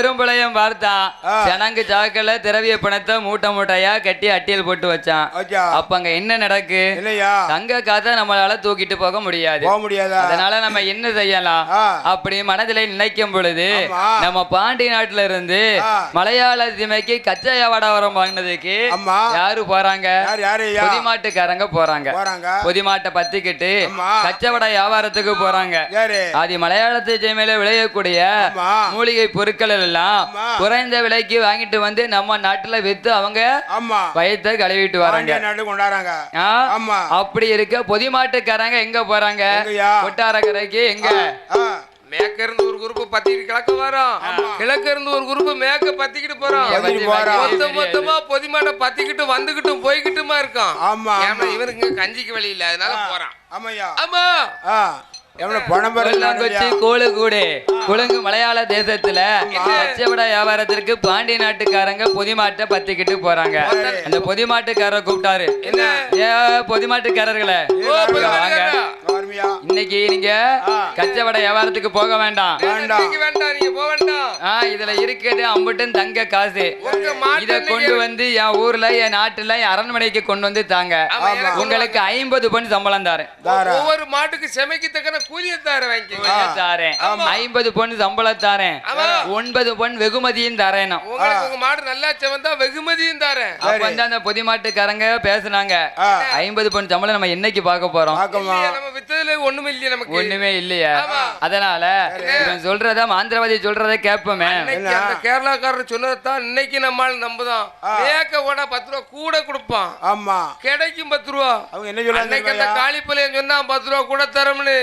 பெரும்பளையம் பார்த்தான். சனங்கு சாக்கல திரவிய பணத்தை மூட்டை மூட்டையா கட்டி அட்டியல் போட்டு வச்சான். அப்ப அங்க என்ன நடக்கு? தங்க காத்த நம்மளால தூக்கிட்டு போக முடியாது. அதனால நம்ம என்ன செய்யலாம். அப்படி மனதிலே நினைக்கும் பொழுது. நம்ம பாண்டி நாட்டுல இருந்து. மலையாள திமைக்கு கச்சா வியாபாரம் வாங்கினதுக்கு யாரு போறாங்க? பொதிமாட்டுக்காரங்க போறாங்க. பொதிமாட்டை பத்திக்கிட்டு. கச்சவட வியாபாரத்துக்கு போறாங்க. ஆதி மலையாளத்து ஜெயமையில விளையக்கூடிய மூலிகை பொருட்கள் எல்லாம் ஆமா. குறைந்த விலைக்கு வாங்கிட்டு வந்து நம்ம நாட்டுல வித்து அவங்க ஆமா. வயத்தை கழுவிட்டு வராங்க. அப்படி இருக்க பொதிமாட்டுக்காரங்க எங்க போறாங்க? கொட்டாரக்கரைக்கு எங்க? ஆ, மேற்க இருந்து ஒரு குரூப் பத்திக்கிட்டு கிழக்கு வரோம். கிழக்கு இருந்து ஒரு குரூப் மேற்க பத்திக்கிட்டு போறோம். மொத்த. மொத்தமா பொதிமாட்ட பத்திக்கிட்டு வந்துகிட்டும் போய்கிட்டுமா இருக்கான் ஆமா. இவனுக்கு கஞ்சிக்கு வழி இல்ல. அதனால போறான். ஆமாய்யா. ஆமா. ஆ எவ்வளவு பணம் கொல்லாங்குச்சி பெறலாம் கோழு கூடு. குழுங்கு மலையாள தேசத்துல வியாபாரத்திற்கு பாண்டிய நாட்டுக்காரங்க பொதிமாட்டை பத்திக்கிட்டு போறாங்க. அந்த பொதிமாட்டுக்காரர் கூப்பிட்டாரு. என்ன? ஏ பொதிமாட்டுக்காரர்களே? அருமையா இன்னைக்கு நீங்க கச்சவட வியாபாரத்துக்கு போக வேண்டாம். வேண்டாம். இன்னைக்கு வேண்டாம் நீங்க போக வேண்டாம். ஆ இதுல இருக்குது அம்புட்டும் தங்க காசு. இத கொண்டு வந்து என் ஊர்ல என் நாட்டுல என் அரண்மனைக்கு கொண்டு வந்து தாங்க. உங்களுக்கு ஐம்பது பண் சம்பளம் தாரேன். தாரா. ஒவ்வொரு மாட்டுக்கு செமைக்கு தக்கன கூலியை தார வாங்கி. தாரேன். ஐம்பது பொன் சம்பளம் தாரேன். ஒன்பது பொன் வெகுமதியும் தரேன் உங்களுக்கு உங்க மாடு நல்லா செவந்தா வெகுமதியும் தாரேன். அப்ப வந்து அந்த பொதிமாட்டுக்காரங்க பேசுனாங்க. ஆ. ஐம்பது பொன் சம்பளம் நம்ம என்னைக்கு பார்க்க போறோம்? பாக்கமா இல்லையே, வித்ததுல ஒண்ணுமே இல்லையே நமக்கு. ஒண்ணுமே இல்லையா. அதனால இவன் சொல்றத மாந்திரவாதி சொல்றத கேட்போமே. இன்னைக்கு அந்த கேரளாக்காரர் சொன்னதான் இன்னைக்கு நம்மால் நம்புதான். மேக்க ஓட பத்து ரூபா கூட கொடுப்பான். ஆமா. கிடைக்கும் பத்து ரூபா. அவங்க என்ன அன்னைக்கு அந்த? காளிப்பள்ளையன் சொன்னா பத்து ரூபா கூட தரம்னு.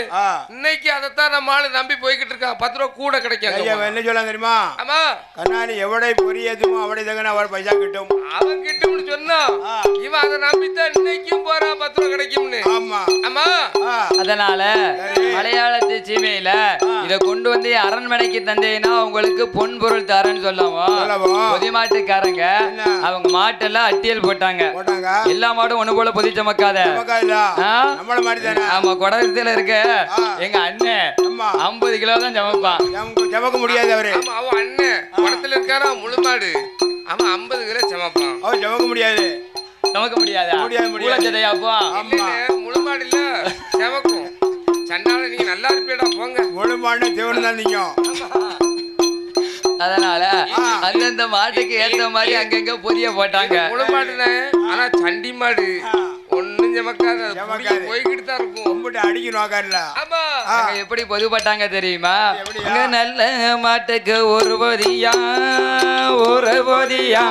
இன்னைக்கு அதைத்தான் நம்ம ஆளு நம்பி போய்கிட்டு இருக்கான். பத்து ரூபா கூட கிடைக்கும். என்ன சொல்ல தெரியுமா? ஆமா. கண்ணாடி எவடை பொரியதுமோ அவடை தகன அவள் பைசா கிட்டும். அவன் கிட்டம்னு சொன்னா. இவன் அதை நம்பித்தான் இன்னைக்கும் போறான் பத்து ரூபா கிடைக்கும்னு. ஆமா. ஆமா. அதனால மலையாளத்து சீமையில இத கொண்டு வந்து அரண்மனைக்கு தந்தீங்கன்னா உங்களுக்கு பொன் பொருள் தரேன்னு சொல்லவும். பொதிமாட்டுக்காரங்க? அவங்க மாட்டெல்லாம் அட்டியல் போட்டாங்க. போட்டாங்க? எல்லா மாடும் ஒண்ணு போல பொதி சமக்காத. நமக்கா இல்ல ஆ? நம்மள மாதிரி தானே ஆமா குடத்துல இருக்க. எங்க அண்ணன் ஐம்பது கிலோ தான் சமைப்பான். ஜமக்க முடியாது அவரு. அவன் அண்ணன். படத்துல இருக்காரா முழுமாடு அவன் ஐம்பது கிலோ சமைப்பான். அவர் ஜமக்க முடியாது. சமைக்க முடியாதா? முடியாது, முடியாது. அப்போ இல்லைண்ணே, முழுமாடு இல்ல. செவக்கும் சன்னால நீங்க நல்லா இருப்பீடா போங்க. முழுமான தேவன் தான் நீங்க. அதனால அந்தந்த மாட்டுக்கு ஏத்த மாதிரி அங்கங்க பொதிய போட்டாங்க. முழுமாடுனே ஆனா சண்டி மாடு. ஒண்ணும். புடிக்க போய்கிட்டு தான் இருக்கும். கும்பிட்டு அடிக்கணும் ஆமா. எப்படி பொதுப்பட்டாங்க தெரியுமா? நல்ல மாட்டுக்கு ஒரு பொதியா ஒரு பொதியா.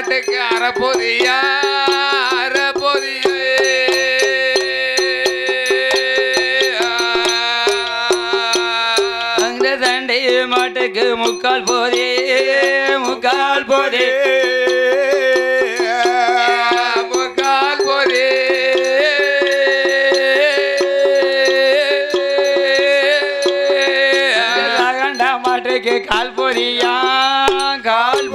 பாட்டுக்கு அறப்பொதியா? அரை அந்த தண்டை மாட்டுக்கு முக்கால் போதே முக்கால் போதே. முக்கால் போதே. கால் போதியா? கால்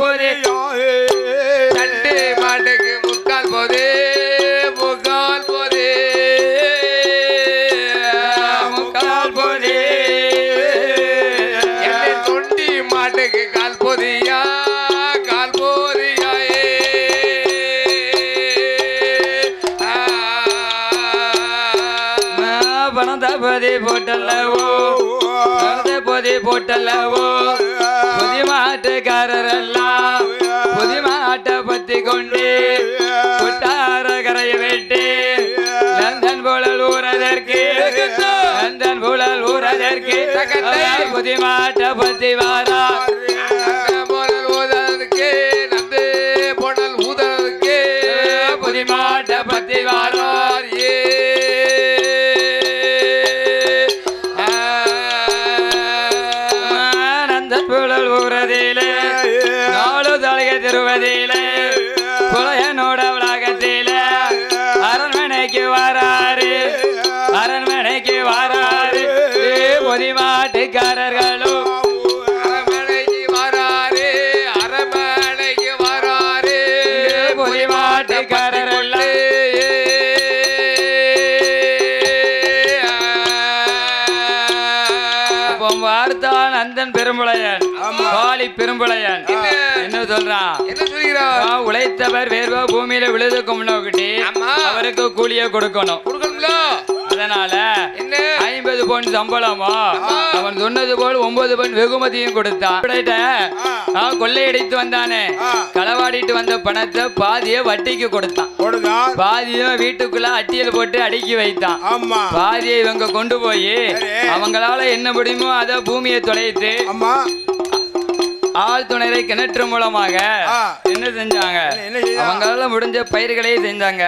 பணத்தை போதி போட்டல்லவோ? பணத்தை போதி போட்டல்லவோ? புதி மாட்டுக்காரரெல்லாம் புதி மாட்டை பத்தி கொண்டு? குட்டார கரையை வெட்டி? லந்தன் புழல் ஊறதற்கு? லந்தன் புழல் ஊறதற்கு? புதி மாட்டை பத்தி வாரா? ஊதலுக்கு நந்து போனல் ஊதலுக்கு புதி மாட்டை பத்தி வாரா? வார்த்தான் அந்தன் பெரும்புளையன் காளி பெரும்புளையன் என்ன சொல்றான் என்ன சொல்கிறார் ஆ, உழைத்தவர் வேர்வா பூமியில விழுதுக்கு முன்னோக்கிட்டு. அவருக்கு கூலிய கொடுக்கணும். கொடுக்கணும்ல. அதனால பொன் சம்பளமோ? அவன் சொன்னது போல் ஒன்பது பொன் வெகுமதியும் கொடுத்தான். கொள்ளையடித்து வந்தானே. களவாடிட்டு வந்த பணத்தை பாதிய வட்டிக்கு கொடுத்தான். பாதியும் வீட்டுக்குள்ள அட்டியல் போட்டு அடுக்கி வைத்தான். பாதியை இவங்க கொண்டு போய். அவங்களால என்ன முடியுமோ அதை பூமியை தொலைத்து ஆமா ஆள் துணைரை கிணற்று மூலமாக. என்ன செஞ்சாங்க? அவங்களால முடிஞ்ச பயிர்களை செஞ்சாங்க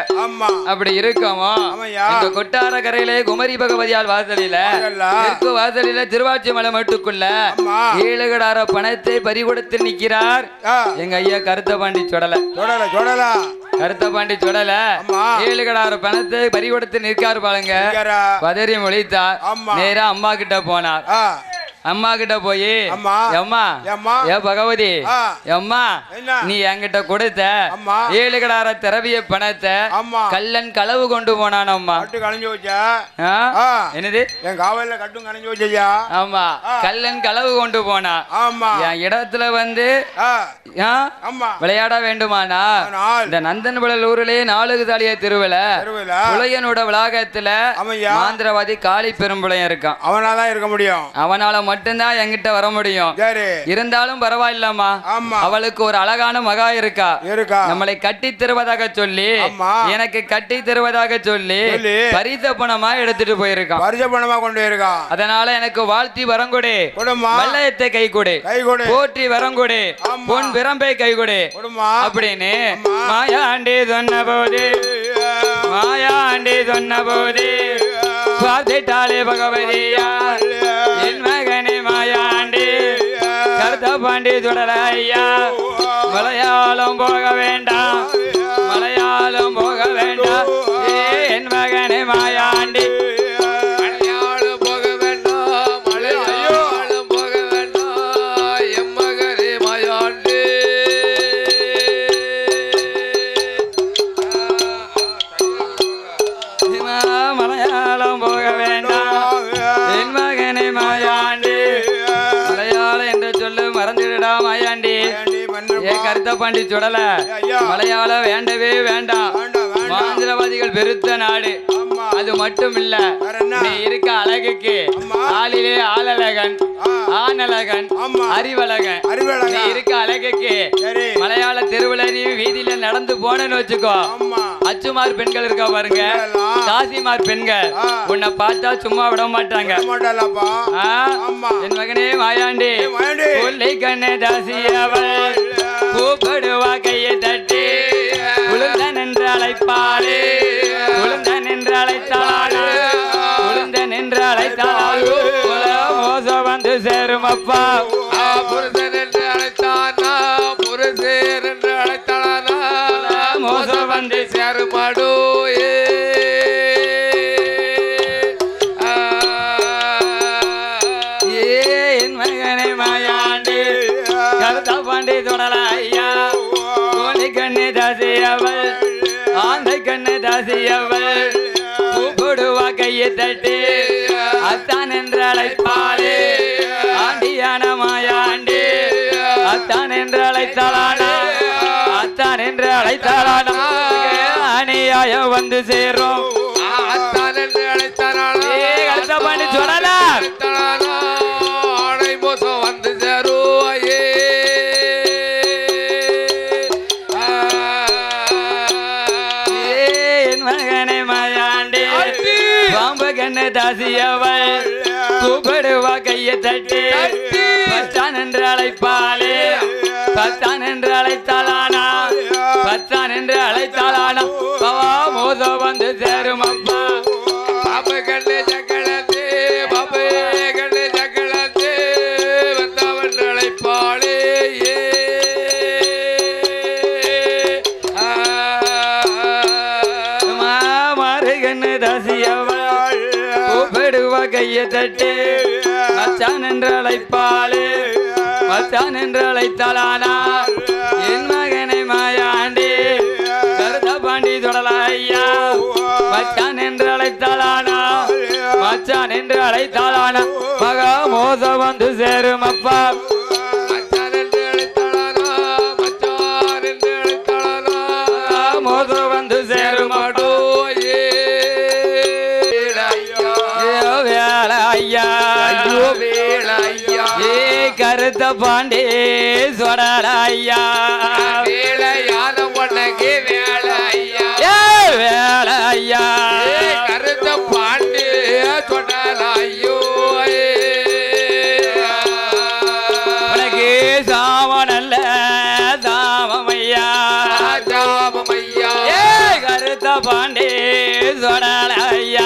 அப்படி இருக்கமோ. இந்த கொட்டார கரையிலே குமரி பகவதியால் வாசலில. தெற்கு வாசலில திருவாச்சி மலை மட்டுக்குள்ள ஆமா. ஏழு கடார பணத்தை பறிகொடுத்து நிக்கிறார் எங்க ஐயா கருத்த பாண்டி சுடல தொடல கருத்த பாண்டி சுடல ஆமா. ஏழு கடார பணத்தை பறிகொடுத்து நிற்கார் பாருங்க. பதறி மொழித்தார். நேரா அம்மா கிட்ட போனார் அம்மா கிட்ட போய் அம்மா. ஏ பகவதி. அம்மா? நீ என்கிட்ட கொடுத்த. ஏழு கடார திரவிய பணத்தை கல்லன் களவு கொண்டு போனான் அம்மா கலைஞ்சு வச்சா. என்னது என் காவல்ல கட்டும் கலைஞ்சு வச்சையா ஆமா கல்லன் களவு கொண்டு போனான் ஆமா என் இடத்துல வந்து விளையாட வேண்டுமானா? இந்த நந்தன் ஊரிலே நாலுகு தாலிய திருவிழா. புலையனோட வளாகத்துல ஆமையா. மாந்திரவாதி காளி பெரும்புளையன் இருக்கான். அவனாதான் இருக்க முடியும். அவனால மட்டும்தான் என்கிட்ட வர முடியும். இருந்தாலும் பரவாயில்லம்மா. அவளுக்கு ஒரு அழகான மகா இருக்கா. இருக்கா. நம்மளை கட்டி தருவதாக சொல்லி. எனக்கு கட்டி தருவதாக சொல்லி. பரிச பணமா எடுத்துட்டு போயிருக்கான். பரிச பணமா கொண்டு இருக்கா அதனால எனக்கு வாழ்த்தி வரங்கொடு. வல்லயத்தை கை கொடு கை கொடு போற்றி வரங்கொடு. பொன் பிரம்பை கை கொடு. கொடுமா. அப்படின்னு மாயாண்டி சொன்ன போது மாயாண்டி சொன்ன போது பார்த்துட்டாலே பகவதியா என் மகனே மாயாண்டி கருத்த பாண்டி தொடலையா மலையாளம் போக வேண்டாம். சொல்லு மறந்துடுடா மாயாண்டி ஏ கருத்த பாண்டி சுடல. ஐயா. மலையாளம் வேண்டவே வேண்டாம். மாந்திரவாதிகள் பெருத்த நாடு. அது மட்டும் இல்ல? நீ இருக்க அழகுக்கு. ஆளிலே ஆளழகன். ஆனழகன். அறிவழகன். நீ இருக்க அழகுக்கு மலையாள தெருவுல நீ வீதியில நடந்து போனேன்னு வச்சுக்கோ. அச்சுமார் பெண்கள் இருக்கா பாருங்க. காசிமார் பெண்கள். உன்னை பார்த்தா சும்மா விட மாட்டாங்க. என் மகனே மாயாண்டி. கண்ணே தாசி அவள் கூப்பிடுவா கையை தட்டி. அப்பா ஆ, புருஷன் என்று அழைத்தானா புருஷர் என்று அழைத்தானா மோசம் வந்து சேருமாடோ ஏ ஆ. கண்ணு தாசி ஆந்தை கண்ணு தாசி கூப்பிடுவா கையை தட்டி என்று அழைத்தாளானா அநியாயம் வந்து சேரும். ஆ, அத்தான் என்று அழைத்தானா ஏ கருத்தா பாண்டி சொல்லல? அழைத்தானா ஆணை மோசம் வந்து சேரும் ஐயே. ஏ என் மகனே மாயாண்டி. பாம்பு கண்ணு தாசியவள். கூப்பிடுவா கையை தட்டி. பச்சான் என்று அழைப்பாளே. பத்தான் என்று அழைத்தாளானா? சத்தான் என்று அழைத்தால் ஆனா பவா மோசம் வந்து சேரும் அப்பா. பாப்பு கண்டு சக்கலத்து பாப்பு கண்டு சக்கலத்து வந்தவன் அழைப்பாளே கையை தட்டு மச்சான் என்று அழைப்பாளே மச்சான் என்று அழைத்தாலானா அழைத்தாலான மகா மோசம் வந்து சேரும் அப்பா. மோசம் வந்து சேரும் கருத்த பாண்டே சொடலாயா பாண்டே சொடலைய